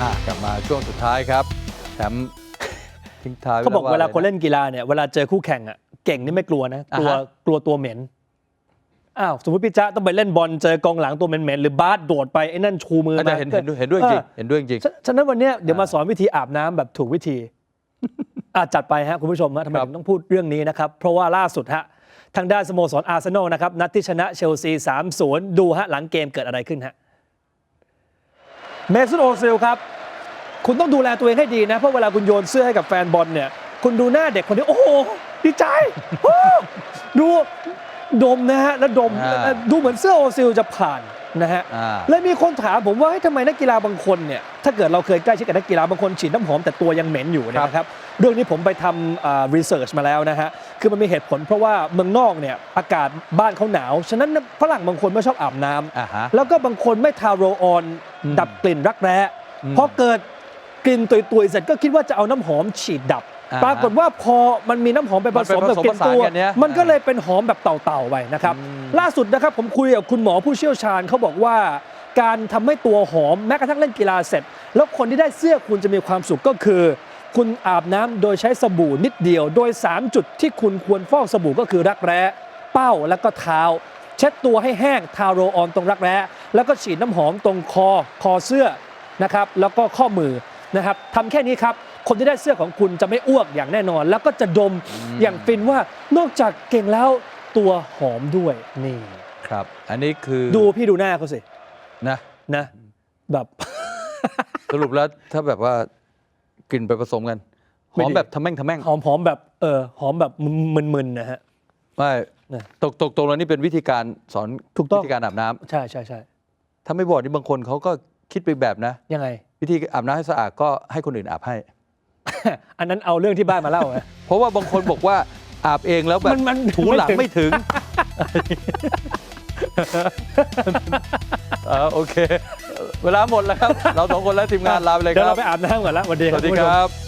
อะกลับมาช่วงสุดท้ายครับแถมทิ้งท้ายเขาบอกไเวลาคนะไรเล่นกีฬาเนี่ยเวลาเจอคู่แข่งอะเก่งนี่ไม่กลัวนะกลัวอ่าฮะกลัวตัวเหม็นอ้าวสมมติพี่จ๊ะต้องไปเล่นบอลเจอกองหลังตัวเหม็นๆหรือบาสโดดไปไอ้นั่นชูมืออาจมาจะเห็นเห็นด้วยเห็นด้วยจริงออเห็นด้วยจริงฉะฉะนั้นวันเนี้ยเดี๋ยวมาสอนวิธีอาบน้ำแบบถูกวิธีอาจัดไปฮะคุณผู้ชมฮะทำไมครับถึงต้องพูดเรื่องนี้นะครับ เพราะว่าล่าสุดฮะทางด้านสโมสรอาร์เซนอลนะครับนัดที่ชนะเชลซี 3-0 ดูฮะหลังเกมเกิดอะไรขึ้นฮะ เมซุนโอซิลครับ คุณต้องดูแลตัวเองให้ดีนะ เพราะเวลาคุณโยนเสื้อให้กับแฟนบอลเนี่ย คุณดูหน้าเด็กคนนี้ โอ้โห ดีใจโอ้ดูดมนะฮะ แล้วดม อ่าดูเหมือนเสื้อโอซิลจะผ่านนะฮะ อ่าเลยมีคนถามผมว่าเฮ้ยทำไมนักกีฬาบางคนเนี่ย ถ้าเกิดเราเคยใกล้ชิดกับนักกีฬาบางคนฉีดน้ำหอมแต่ตัวยังเหม็นอยู่เนี่ยนะครับ เรื่องนี้ผมไปทำรีเสิร์ชมาแล้วนะฮะ คือมันมีเหตุผลเพราะว่าเมืองนอกเนี่ยอากาศบ้านเขาหนาว ฉะนั้นฝรั่งบางคนไม่ชอบอาบน้ำอ่าฮะ แล้วก็บางคนไม่ทาโรลออนอืมดับกลิ่นรักแร้อืมพอเกิดกลิ่นตุยๆเสร็จก็คิดว่าจะเอาน้ำหอมฉีดดับ อ่าฮะปรากฏว่าพอมันมีน้ำหอมไปผสมมันไปแบบกลิ่นผสมผสานตัวกันเนี่ยมันก็เลยเป็นหอมแบบเต่าๆไปนะครับ อืม ล่าสุดนะครับผมคุยกับคุณหมอผู้เชี่ยวชาญเขาบอกว่า การทำให้ตัวหอมแม้กระทั่งเล่นกีฬาเสร็จ แล้วคนที่ได้เสื้อคุณจะมีความสุขก็คือ คุณอาบน้ำโดยใช้สบู่นิดเดียว โดย 3 จุดที่คุณควรฟอกสบู่ก็คือรักแร้เป้าแล้วก็เท้า เช็ดตัวให้แห้งทาโรลออนตรงรักแร้แล้วก็ฉีดน้ำหอมตรงคอคอเสื้อนะครับแล้วก็ข้อมือนะครับทำแค่นี้ครับ คนที่ได้เสื้อของคุณจะไม่อ้วกอย่างแน่นอน แล้วก็จะดมอย่างฟินว่านอกจากเก่งแล้วตัวหอมด้วยนี่ครับ อันนี้คือดูพี่ดูหน้าเขาสินะนะแบบสรุปแล้วถ้าแบบว่า กลิ่นไปผสมกันหไม่อมดีแบบทำแม่งทำแม่งหอมหอมแบบเออหอมแบบมึนๆนะฮะไม่นะตกตกตรงแล้วนี่เป็นวิธีการสอนถูกต้องวิธีการอาบน้ำใช่ใช่ใช่ถ้าไม่บอกนี่บางคนเขาก็คิดไปแบบนะ ยังไง วิธีอาบน้ำให้สะอาดก็ให้คนอื่นอาบให้ อันนั้นเอาเรื่องที่บ้านมาเล่าไงเพราะว่าบางคนบอกว่าอาบเองแล้วแบบมันมันถูหลังไม่ไม่ถึถึงงเออโอเค เวลาหมดแล้วครับ เราสองคนและทีมงานลาไปเลยเดี๋คยวรัเราบไปอาบน้ำก่อนละสวัสดีสครับวัสดีคุณผู้คชมรับ